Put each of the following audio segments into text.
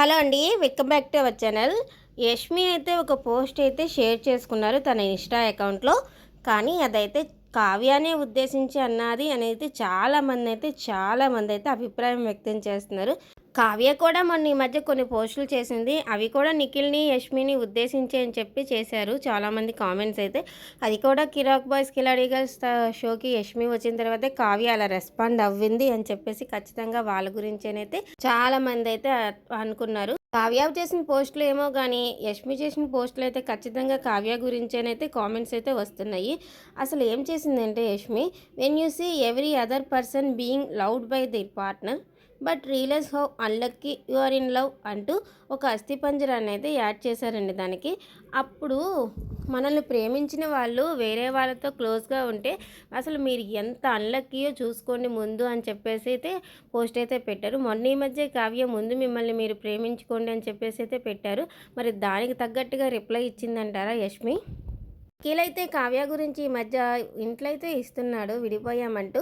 Hello అండి welcome back to our channel. Yashmi అయితే ఒక పోస్ట్ అయితే షేర్ చేసుకున్నారు తన ఇన్స్టా అకౌంట్లో. కానీ అదైతే కావ్యానే ఉద్దేశించి అన్నది అనేది చాలామంది అయితే చాలామంది అయితే అభిప్రాయం వ్యక్తం చేస్తున్నారు. కావ్య కూడా మొన్న ఈ మధ్య కొన్ని పోస్టులు చేసింది. అవి కూడా నిఖిల్ని యష్మిని ఉద్దేశించి అని చెప్పి చేశారు. చాలామంది కామెంట్స్ అయితే. అది కూడా కిరాక్ బాయ్స్ కిలాడీ గర్ల్స్ షోకి యష్మి వచ్చిన తర్వాత కావ్య అలా రెస్పాండ్ అవ్వింది అని చెప్పేసి ఖచ్చితంగా వాళ్ళ గురించేనైతే చాలా మంది అయితే అనుకున్నారు. కావ్య చేసిన పోస్టులు ఏమో కానీ యష్మి చేసిన పోస్టులు అయితే ఖచ్చితంగా కావ్య గురించేనైతే కామెంట్స్ అయితే వస్తున్నాయి. అసలు ఏం చేసిందంటే Yashmi when you see every other person being loved by their partner but realise how unlucky you are in love అంటూ ఒక అస్థిపంజరాన్ని అయితే యాడ్ చేశారండి దానికి. అప్పుడు మనల్ని ప్రేమించిన వాళ్ళు వేరే వాళ్ళతో క్లోజ్గా ఉంటే అసలు మీరు ఎంత అన్లక్కీయో చూసుకోండి ముందు అని చెప్పేసి అయితే పోస్ట్ అయితే పెట్టారు. మొన్న ఈ మధ్య కావ్య ముందు మిమ్మల్ని మీరు ప్రేమించుకోండి అని చెప్పేసి అయితే పెట్టారు. మరి దానికి తగ్గట్టుగా రిప్లై ఇచ్చిందంటారా యష్మి? కీలైతే కావ్య గురించి ఈ మధ్య ఇంట్లో అయితే ఇస్తున్నాడు విడిపోయామంటూ.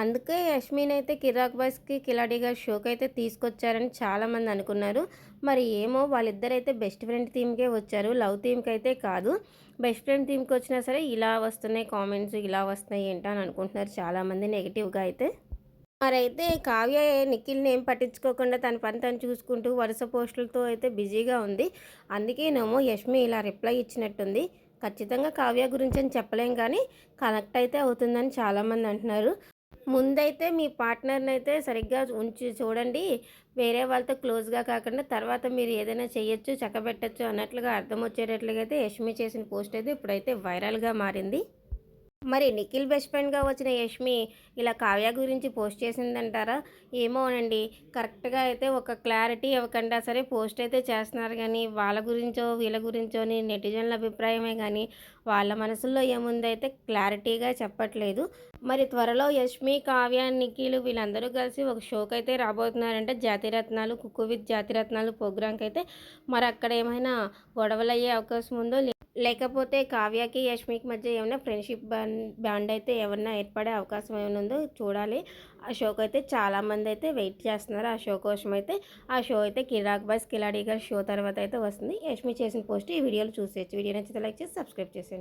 అందుకే యష్మిన్ అయితే కిరాక్ బాయ్స్కి కిలాడిగా షోకి అయితే తీసుకొచ్చారని చాలామంది అనుకున్నారు. మరి ఏమో వాళ్ళిద్దరైతే బెస్ట్ ఫ్రెండ్ థీమ్కే వచ్చారు లవ్ థీమ్కి అయితే కాదు. బెస్ట్ ఫ్రెండ్ థీమ్కి వచ్చినా సరే ఇలా వస్తున్నాయి కామెంట్స్ ఇలా వస్తున్నాయి ఏంటో అని అనుకుంటున్నారు చాలామంది నెగిటివ్గా అయితే. మరైతే కావ్య నిఖిల్ని ఏం పట్టించుకోకుండా తన పని తను చూసుకుంటూ వరుస పోస్టులతో అయితే బిజీగా ఉంది. అందుకేనేమో యష్మి ఇలా రిప్లై ఇచ్చినట్టుంది. ఖచ్చితంగా కావ్య గురించి అని చెప్పలేం కానీ కనెక్ట్ అయితే అవుతుందని చాలామంది అంటున్నారు. ముందైతే మీ పార్ట్నర్ని అయితే సరిగ్గా ఉంచి చూడండి. వేరే వాళ్ళతో క్లోజ్గా కాకుండా తర్వాత మీరు ఏదైనా చేయొచ్చు చక్కబెట్టచ్చు అన్నట్లుగా అర్థం వచ్చేటట్లుగా అయితే యష్మి చేసిన పోస్ట్ అయితే ఇప్పుడైతే వైరల్గా మారింది. మరి నిఖిల్ బెస్ట్ ఫ్రెండ్గా వచ్చిన యష్మి ఇలా కావ్య గురించి పోస్ట్ చేసిందంటారా? ఏమోనండి. కరెక్ట్గా అయితే ఒక క్లారిటీ ఇవ్వకుండా. సరే పోస్ట్ అయితే చేస్తున్నారు కానీ వాళ్ళ గురించో వీళ్ళ గురించో నెటిజన్ల అభిప్రాయమే కానీ వాళ్ళ మనసుల్లో ఏముందైతే క్లారిటీగా చెప్పట్లేదు. మరి త్వరలో యష్మి కావ్య నిఖిల్ వీళ్ళందరూ కలిసి ఒక షోకి అయితే రాబోతున్నారంటే. జాతిరత్నాలు కుక్కు విత్ జాతిరత్నాలు ప్రోగ్రాంకి అయితే మరి అక్కడ ఏమైనా గొడవలు అయ్యే అవకాశం ఉందో లేకపోతే కావ్యకి యష్మికి మధ్య ఏమైనా ఫ్రెండ్షిప్ బ్యాండ్ అయితే ఏమన్నా ఏర్పడే అవకాశం ఏమైనా ఉందో చూడాలి. ఆ షోకి అయితే చాలామంది అయితే వెయిట్ చేస్తున్నారు. ఆ షో కోసం అయితే ఆ షో అయితే కిరాక్ బాయ్స్ కిలాడీ గారి షో తర్వాత అయితే వస్తుంది. యష్మి చేసిన పోస్ట్ ఈ వీడియోలు చూసేయచ్చు. వీడియో నచ్చితే లైక్ చేసి సబ్స్క్రైబ్ చేసేయండి.